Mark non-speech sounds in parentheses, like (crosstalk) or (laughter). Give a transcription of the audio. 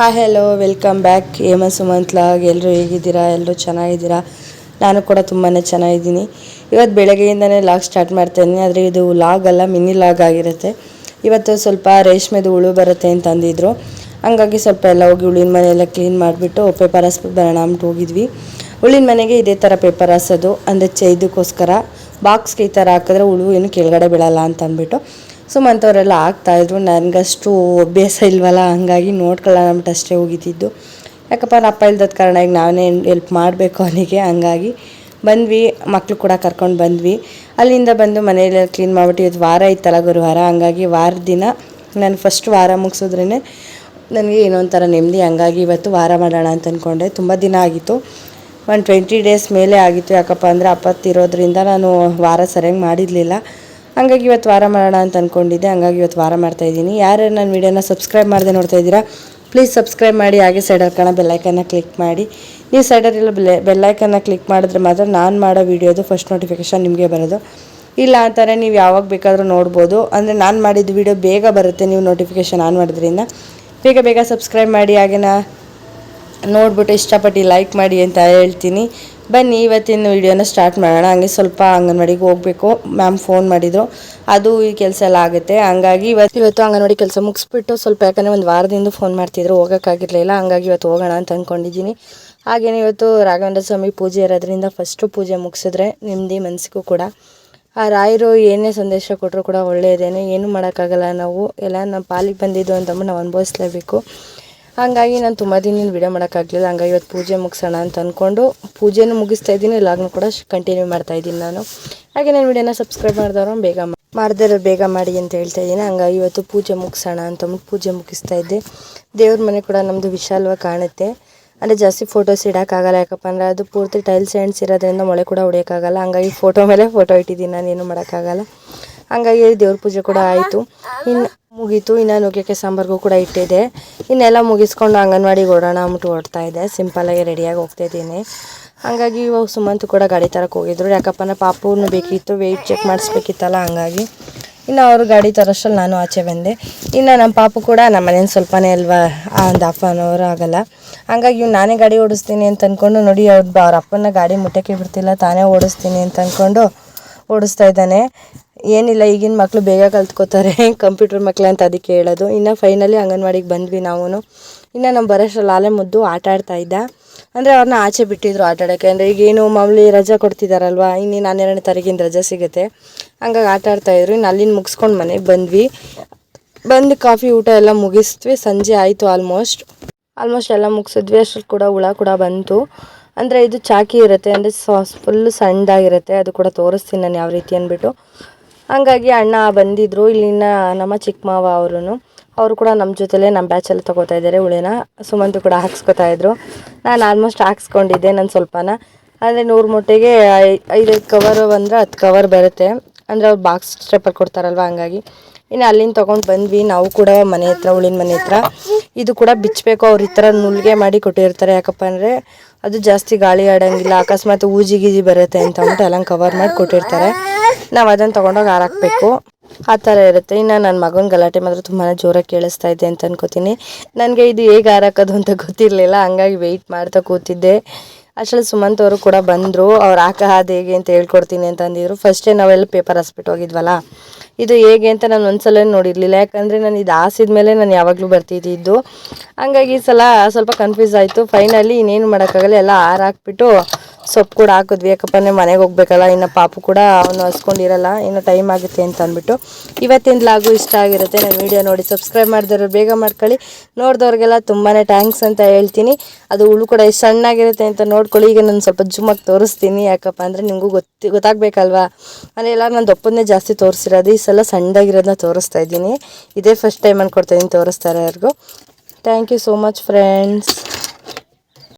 Hi hello welcome back Hema, Sumanth, log ಎಲ್ಲರೂ ಹೇಗಿದ್ದೀರಾ? ಎಲ್ಲರೂ ಚೆನ್ನಾಗಿದ್ದೀರಾ? ನಾನು ಕೂಡ ತುಂಬಾ ಚೆನ್ನಾಗಿದ್ದೀನಿ. ಇವತ್ತು ಬೆಳಗ್ಗೆಯಿಂದನೇ ಲಾಗ್ ಸ್ಟಾರ್ಟ್ ಮಾಡ್ತಾ ಇದ್ದೀನಿ. ಆದರೆ ಇದು ಲಾಗ್ ಅಲ್ಲ, ಮಿನಿ ಲಾಗ್ ಆಗಿರುತ್ತೆ. ಇವತ್ತು ಸ್ವಲ್ಪ ರೇಷ್ಮೆದು ಹುಳು ಬರುತ್ತೆ ಅಂತ ಅಂದಿದ್ರು. ಹಂಗಾಗಿ ಸ್ವಲ್ಪ ಎಲ್ಲ ಹೋಗಿ ಹುಳಿನ ಮನೆಯೆಲ್ಲ ಕ್ಲೀನ್ ಮಾಡಿಬಿಟ್ಟು ಪೇಪರ್ ಹಾಸ್ಬಿಟ್ಟು ಬರೋಣ ಅಂದ್ಬಿಟ್ಟು ಹೋಗಿದ್ವಿ. ಹುಳಿನ ಮನೆಗೆ ಇದೇ ಥರ ಪೇಪರ್ ಹಾಸೋದು. ಅಂದರೆ ಚೈದಕ್ಕೋಸ್ಕರ ಬಾಕ್ಸ್ಗೆ ಈ ಥರ ಹಾಕಿದ್ರೆ ಹುಳು ಏನು ಕೆಳಗಡೆ ಬೀಳಲ್ಲ ಅಂತ ಅಂದ್ಬಿಟ್ಟು. ಸುಮಂತವರೆಲ್ಲ ಆಗ್ತಾಯಿದ್ರು ನನಗಷ್ಟು ಅಭ್ಯಾಸ ಇಲ್ವಲ್ಲ, ಹಂಗಾಗಿ ನೋಡ್ಕೊಳ್ಳೋಣ ಅಂದ್ಬಿಟ್ಟು ಅಷ್ಟೇ ಹೋಗಿದ್ದಿದ್ದು. ಯಾಕಪ್ಪ ನಮ್ಮ ಅಪ್ಪ ಇಲ್ದದ ಕಾರಣ ಈಗ ನಾನೇ ಹೆಲ್ಪ್ ಮಾಡಬೇಕು ಅವನಿಗೆ. ಹಂಗಾಗಿ ಬಂದ್ವಿ ಮಕ್ಕಳು ಕೂಡ ಕರ್ಕೊಂಡು ಬಂದ್ವಿ. ಅಲ್ಲಿಂದ ಬಂದು ಮನೆಯೆಲ್ಲ ಕ್ಲೀನ್ ಮಾಡಿಬಿಟ್ಟು ಇವತ್ತು ವಾರ ಇತ್ತಲ್ಲ ಗುರುವಾರ. ಹಂಗಾಗಿ ವಾರದ ದಿನ ನಾನು ಫಸ್ಟ್ ವಾರ ಮುಗಿಸಿದ್ರೇ ನನಗೆ ಏನೋ ಒಂಥರ ನೆಮ್ಮದಿ. ಹಂಗಾಗಿ ಇವತ್ತು ವಾರ ಮಾಡೋಣ ಅಂತ ಅಂದ್ಕೊಂಡೆ ತುಂಬ ದಿನ ಆಗಿತ್ತು. ಒಂದು ಟ್ವೆಂಟಿ ಡೇಸ್ ಮೇಲೆ ಆಗಿತ್ತು ಯಾಕಪ್ಪ ಅಂದರೆ ಅಪ್ಪತ್ತಿರೋದ್ರಿಂದ ನಾನು ವಾರ ಸರಿಯಾಗಿ ಮಾಡಿರಲಿಲ್ಲ. ಹಂಗಾಗಿ ಇವತ್ತು ವಾರ ಮಾಡೋಣ ಅಂತ ಅಂದ್ಕೊಂಡಿದ್ದೆ ಹಂಗಾಗಿ ಇವತ್ತು ವಾರ ಮಾಡ್ತಾ ಇದ್ದೀನಿ. ಯಾರು ನನ್ನ ವೀಡಿಯೋನ ಸಬ್ಸ್ಕ್ರೈಬ್ ಮಾಡದೆ ನೋಡ್ತಾ ಇದ್ದೀರಾ, ಪ್ಲೀಸ್ ಸಬ್ಸ್ಕ್ರೈಬ್ ಮಾಡಿ, ಹಾಗೆ ಸೈಡ್ ಹಾಕೋಣ ಬೆಲ್ಲೈಕನ್ನ ಕ್ಲಿಕ್ ಮಾಡಿ. ನೀವು ಸೈಡಲ್ಲಿರೋ ಬೆಲೆ ಬೆಲ್ಲೈಕನ್ನ ಕ್ಲಿಕ್ ಮಾಡಿದ್ರೆ ಮಾತ್ರ ನಾನು ಮಾಡೋ ವೀಡಿಯೋದು ಫಸ್ಟ್ ನೋಟಿಫಿಕೇಷನ್ ನಿಮಗೆ ಬರೋದು. ಇಲ್ಲ ಅಂತಾರೆ ನೀವು ಯಾವಾಗ ಬೇಕಾದರೂ ನೋಡ್ಬೋದು. ಅಂದರೆ ನಾನು ಮಾಡಿದ ವೀಡಿಯೋ ಬೇಗ ಬರುತ್ತೆ, ನೀವು ನೋಟಿಫಿಕೇಷನ್ ಆನ್ ಮಾಡೋದ್ರಿಂದ. ಬೇಗ ಬೇಗ ಸಬ್ಸ್ಕ್ರೈಬ್ ಮಾಡಿ, ಹಾಗೆನಾ ನೋಡ್ಬಿಟ್ಟು ಇಷ್ಟಪಟ್ಟು ಲೈಕ್ ಮಾಡಿ ಅಂತ ಹೇಳ್ತೀನಿ. ಬನ್ನಿ, ಇವತ್ತಿನ ವಿಡಿಯೋನ ಸ್ಟಾರ್ಟ್ ಮಾಡೋಣ. ಹಂಗೆ ಸ್ವಲ್ಪ ಅಂಗನವಾಡಿಗೆ ಹೋಗಬೇಕು. ಮ್ಯಾಮ್ ಫೋನ್ ಮಾಡಿದರು. ಅದು ಈ ಕೆಲಸ ಎಲ್ಲ ಆಗುತ್ತೆ. ಹಂಗಾಗಿ ಇವತ್ತು ಇವತ್ತು ಅಂಗನವಾಡಿ ಕೆಲಸ ಮುಗಿಸ್ಬಿಟ್ಟು ಸ್ವಲ್ಪ ಯಾಕಂದರೆ ಒಂದು ವಾರದಿಂದ ಫೋನ್ ಮಾಡ್ತಿದ್ರು. ಹೋಗೋಕ್ಕಾಗಿರಲಿಲ್ಲ. ಹಂಗಾಗಿ ಇವತ್ತು ಹೋಗೋಣ ಅಂತ ಅಂದ್ಕೊಂಡಿದ್ದೀನಿ ಹಾಗೆಯೇ ಇವತ್ತು ರಾಘವೇಂದ್ರ ಸ್ವಾಮಿ ಪೂಜೆ ಇರೋದ್ರಿಂದ ಫಸ್ಟು ಪೂಜೆ ಮುಗಿಸಿದ್ರೆ ನೆಮ್ಮದಿ ಮನಸ್ಸಿಗೂ ಕೂಡ. ಆ ರಾಯರು ಏನೇ ಸಂದೇಶ ಕೊಟ್ಟರು ಕೂಡ ಒಳ್ಳೆಯದೇನೆ ಏನೂ ಮಾಡೋಕ್ಕಾಗಲ್ಲ ನಾವು. ಎಲ್ಲ ನಮ್ಮ ಪಾಲಿಗೆ ಬಂದಿದ್ದು ಅಂತಂದ್ಬಿಟ್ಟು ನಾವು ಅನುಭವಿಸ್ಲೇಬೇಕು. ಹಾಗಾಗಿ ನಾನು ತುಂಬ ದಿನ ವಿಡಿಯೋ ಮಾಡೋಕ್ಕಾಗಲಿಲ್ಲ ಹಂಗಾಗಿ ಇವತ್ತು ಪೂಜೆ ಮುಗಿಸೋಣ ಅಂತ ಅಂದ್ಕೊಂಡು ಪೂಜೆನೂ ಮುಗಿಸ್ತಾ ಇದ್ದೀನಿ. ಲಾಗ್ನು ಕೂಡ ಕಂಟಿನ್ಯೂ ಮಾಡ್ತಾ ಇದ್ದೀನಿ ನಾನು. ಹಾಗೆ ನಾನು ವಿಡಿಯೋನ ಸಬ್ಸ್ಕ್ರೈಬ್ ಮಾಡಿದವರು ಬೇಗ ಮಾಡಿದ್ರೆ ಬೇಗ ಮಾಡಿ ಅಂತ ಹೇಳ್ತಾ ಇದ್ದೀನಿ. ಹಂಗಾಗಿ ಇವತ್ತು ಪೂಜೆ ಮುಗಿಸೋಣ ಅಂತಂದ್ಬಿಟ್ಟು ಪೂಜೆ ಮುಗಿಸ್ತಾ ಇದ್ದೆ. ದೇವ್ರ ಮನೆ ಕೂಡ ನಮ್ಮದು ವಿಶಾಲವಾಗಿ ಕಾಣುತ್ತೆ. ಅಂದರೆ ಜಾಸ್ತಿ ಫೋಟೋಸ್ ಇಡೋಕ್ಕಾಗಲ್ಲ. ಯಾಕಪ್ಪ ಅಂದರೆ ಅದು ಪೂರ್ತಿ ಟೈಲ್ಸ್ ಹ್ಯಾಂಡ್ಸ್ ಇರೋದ್ರಿಂದ ಮೊಳೆ ಕೂಡ ಹೊಡೆಯೋಕ್ಕಾಗಲ್ಲ. ಹಂಗಾಗಿ ಫೋಟೋ ಮೇಲೆ ಫೋಟೋ ಇಟ್ಟಿದ್ದೀನಿ. ನಾನು ಏನು ಮಾಡೋಕ್ಕಾಗಲ್ಲ. ಹಂಗಾಗಿ ದೇವ್ರ ಪೂಜೆ ಕೂಡ ಆಯಿತು. ಇನ್ನು ಮುಗೀತು. ಇನ್ನು ನುಗ್ಗೆಕಾಯಿ ಸಾಂಬಾರ್ಗೂ ಕೂಡ ಇಟ್ಟಿದೆ. ಇನ್ನೆಲ್ಲ ಮುಗಿಸ್ಕೊಂಡು ಅಂಗನವಾಡಿಗೆ ಓಡೋಣ ಅಂದ್ಬಿಟ್ಟು ಓಡ್ತಾ ಇದ್ದೆ ಸಿಂಪಲಾಗಿ ರೆಡಿಯಾಗಿ ಹೋಗ್ತಾ ಹಾಗಾಗಿ ಇವಾಗ ಸುಮಂತ್ ಕೂಡ ಗಾಡಿ ತರಕ್ಕೆ ಹೋಗಿದ್ರು. ಯಾಕಪ್ಪ ಅಂದ್ರೆ ಪಾಪುನು ಬೇಕಿತ್ತು. ವೆಯ್ಟ್ ಚೆಕ್ ಮಾಡಿಸ್ಬೇಕಿತ್ತಲ್ಲ, ಹಂಗಾಗಿ. ಇನ್ನು ಅವರು ಗಾಡಿ ತರೋಷ್ಟರಲ್ಲಿ ನಾನು ಆಚೆ ಬಂದೆ. ಇನ್ನು ನಮ್ಮ ಪಾಪು ಕೂಡ ನಮ್ಮ ಮನೇಲಿ ಸ್ವಲ್ಪನೇ ಅಲ್ವಾ ಒಂದು ಹಾಫ್ ಆಗಲ್ಲ. ಹಂಗಾಗಿ ಇವ್ನು ನಾನೇ ಗಾಡಿ ಓಡಿಸ್ತೀನಿ ಅಂತ ಅಂದ್ಕೊಂಡು ನೋಡಿ, ಅವ್ರ ಅವ್ರ ಅಪ್ಪನ ಗಾಡಿ ಮುಟ್ಟಕ್ಕೆ ಬಿಡ್ತಿಲ್ಲ, ತಾನೇ ಓಡಿಸ್ತೀನಿ ಅಂತ ಅಂದ್ಕೊಂಡು ಓಡಿಸ್ತಾ ಇದ್ದಾನೆ. ಏನಿಲ್ಲ, ಈಗಿನ ಮಕ್ಕಳು ಬೇಗ ಕಲ್ತ್ಕೋತಾರೆ ಕಂಪ್ಯೂಟರ್ (laughs) ಮಕ್ಕಳು ಅಂತ ಅದಕ್ಕೆ ಹೇಳೋದು. ಇನ್ನು ಫೈನಲಿ ಅಂಗನವಾಡಿಗೆ ಬಂದ್ವಿ ನಾವು ಇನ್ನು ನಮ್ಮ ಬರೋಷ್ಟು ಆಲೆ ಮುದ್ದು ಆಟ ಇದ್ದ. ಅಂದರೆ ಅವ್ರನ್ನ ಆಚೆ ಬಿಟ್ಟಿದ್ರು ಆಟ ಆಡೋಕ್ಕೆ. ಅಂದರೆ ಈಗೇನು ಮಾಮೂಲಿ ರಜಾ ಕೊಡ್ತಿದ್ದಾರಲ್ವ ಇನ್ನೇನು ಹನ್ನೆರಡನೇ ತಾರೀಕಿನ ರಜಾ ಸಿಗುತ್ತೆ. ಹಂಗಾಗಿ ಆಟ ಆಡ್ತಾಯಿದ್ರು ಇನ್ನು ಅಲ್ಲಿಂದ ಮುಗಿಸ್ಕೊಂಡು ಮನೆಗೆ ಬಂದ್ವಿ. ಬಂದು ಕಾಫಿ, ಊಟ ಎಲ್ಲ ಮುಗಿಸಿದ್ವಿ. ಸಂಜೆ ಆಯಿತು ಆಲ್ಮೋಸ್ಟ್ ಆಲ್ಮೋಸ್ಟ್ ಎಲ್ಲ ಮುಗಿಸಿದ್ವಿ. ಅಷ್ಟು ಕೂಡ ಹುಳ ಕೂಡ ಬಂತು. ಅಂದರೆ ಇದು ಚಾಕಿ ಇರುತ್ತೆ. ಅಂದರೆ ಫುಲ್ಲು ಸಣ್ಣದಾಗಿರುತ್ತೆ. ಅದು ಕೂಡ ತೋರಿಸ್ತೀನಿ ನಾನು ಯಾವ ರೀತಿ ಅಂದ್ಬಿಟ್ಟು. ಹಂಗಾಗಿ ಅಣ್ಣ ಬಂದಿದ್ದರು ಇಲ್ಲಿನ ನಮ್ಮ ಚಿಕ್ಕ ಮಾವ ಅವರು ಅವರು ಕೂಡ ನಮ್ಮ ಜೊತೆಲೇ ನಮ್ಮ ಬ್ಯಾಚಲ್ಲಿ ತೊಗೋತಾ ಇದ್ದಾರೆ ಉಳೆನ ಸುಮಂತು ಕೂಡ ಹಾಕ್ಸ್ಕೊತಾ ಇದ್ರು. ನಾನು ಆಲ್ಮೋಸ್ಟ್ ಹಾಕ್ಸ್ಕೊಂಡಿದ್ದೆ ನಾನು ಸ್ವಲ್ಪನ. ಅಂದರೆ ನೂರು ಮೂಟೆಗೆ ಐದೈದು ಕವರು ಬಂದರೆ ಹತ್ತು ಕವರ್ ಬರುತ್ತೆ. ಅಂದರೆ ಅವ್ರು ಬಾಕ್ಸ್ ಸ್ಟೆಪ್ಪಲ್ಲಿ ಕೊಡ್ತಾರಲ್ವ ಹಂಗಾಗಿ. ಇನ್ನು ಅಲ್ಲಿಂದ ತೊಗೊಂಡು ಬಂದ್ವಿ. ನಾವು ಕೂಡ ಮನೆ ಹತ್ರ ಉಳಿನ ಮನೆ ಹತ್ರ. ಇದು ಕೂಡ ಬಿಚ್ಚಬೇಕು ಅವ್ರ ಈ ಥರ ನುಲ್ಗೆ ಮಾಡಿ ಕೊಟ್ಟಿರ್ತಾರೆ ಯಾಕಪ್ಪ ಅಂದರೆ ಅದು ಜಾಸ್ತಿ ಗಾಳಿ ಆಡೋಂಗಿಲ್ಲ. ಅಕಸ್ಮಾತ್ ಊಜಿ ಗೀಜಿ ಬರುತ್ತೆ ಅಂತ ಅಂದ್ಬಿಟ್ಟು ಎಲ್ಲ ಕವರ್ ಮಾಡಿ ಕೊಟ್ಟಿರ್ತಾರೆ. ನಾವು ಅದನ್ನು ತೊಗೊಂಡೋಗಿ ಹಾರಾಕಬೇಕು. ಆ ಥರ ಇರುತ್ತೆ. ಇನ್ನು ನನ್ನ ಮಗನ ಗಲಾಟೆ ಮಾತ್ರ ತುಂಬಾ ಜೋರಾಗಿ ಕೇಳಿಸ್ತಾ ಇದೆ ಅಂತ ಅನ್ಕೋತೀನಿ. ನನಗೆ ಇದು ಹೇಗೆ ಹಾರಾಕೋದು ಅಂತ ಗೊತ್ತಿರಲಿಲ್ಲ. ಹಂಗಾಗಿ ವೆಯ್ಟ್ ಮಾಡ್ತಾ ಕೂತಿದ್ದೆ. ಅಷ್ಟರಲ್ಲಿ ಸುಮಂತ್ ಅವರು ಕೂಡ ಬಂದರು. ಅವ್ರು ಹಾಕ ಅದು ಹೇಗೆ ಅಂತ ಹೇಳ್ಕೊಡ್ತೀನಿ ಅಂತ ಅಂದಿದ್ರು. ಫಸ್ಟೇ ನಾವೆಲ್ಲ ಪೇಪರ್ ಹಸ್ಬಿಟ್ಟು ಹೋಗಿದ್ವಲ್ಲ? ಇದು ಹೇಗೆ ಅಂತ ನಾನು ಒಂದ್ಸಲ ನೋಡಿರಲಿಲ್ಲ. ಯಾಕಂದರೆ ನಾನು ಇದು ಹಾಸಿದ ಮೇಲೆ ನಾನು ಯಾವಾಗಲೂ ಬರ್ತಿದ್ದಿದ್ದು. ಹಂಗಾಗಿ ಈ ಸಲ ಸ್ವಲ್ಪ ಕನ್ಫ್ಯೂಸ್ ಆಯಿತು. ಫೈನಲಿ ಇನ್ನೇನು ಮಾಡೋಕ್ಕಾಗಲ್ಲ, ಎಲ್ಲ ಹಾರ ಹಾಕ್ಬಿಟ್ಟು ಸೊಪ್ಪು ಕೂಡ ಹಾಕಿದ್ವಿ. ಯಾಕಪ್ಪ ಅಂದರೆ ಮನೆಗೆ ಹೋಗ್ಬೇಕಲ್ಲ, ಇನ್ನು ಪಾಪು ಕೂಡ ಅವನು ಹಸ್ಕೊಂಡಿರಲ್ಲ, ಇನ್ನು ಟೈಮ್ ಆಗುತ್ತೆ ಅಂತ ಅಂದ್ಬಿಟ್ಟು. ಇವತ್ತಿನ ಲಾಗು ಇಷ್ಟ ಆಗಿರುತ್ತೆ ನಾನು ವೀಡಿಯೋ ನೋಡಿ ಸಬ್ಸ್ಕ್ರೈಬ್ ಮಾಡಿದವರು ಬೇಗ ಮಾಡ್ಕೊಳ್ಳಿ. ನೋಡಿದವ್ರಿಗೆಲ್ಲ ತುಂಬಾ ಥ್ಯಾಂಕ್ಸ್ ಅಂತ ಹೇಳ್ತೀನಿ. ಅದು ಹುಳು ಕೂಡ ಎಷ್ಟು ಸಣ್ಣಾಗಿರುತ್ತೆ ಅಂತ ನೋಡ್ಕೊಳ್ಳಿ. ಈಗ ನಾನು ಸ್ವಲ್ಪ ಜುಮ್ಮಾಗಿ ತೋರಿಸ್ತೀನಿ. ಯಾಕಪ್ಪ ಅಂದರೆ ನಿಮಗೂ ಗೊತ್ತಿ, ಗೊತ್ತಾಗಬೇಕಲ್ವಾ? ಅಂದರೆ ಎಲ್ಲ ನಾನು ದಪ್ಪನ್ನೇ ಜಾಸ್ತಿ ತೋರಿಸಿರೋದು, ಈ ಸಲ ಸಣ್ಣದಾಗಿರೋದನ್ನ ತೋರಿಸ್ತಾ ಇದ್ದೀನಿ. ಇದೇ ಫಸ್ಟ್ ಟೈಮ್ ಅಂದ್ಕೊಡ್ತಾ ಇದ್ದೀನಿ ತೋರಿಸ್ತಾರೆ ಯಾರಿಗೂ thank you so much friends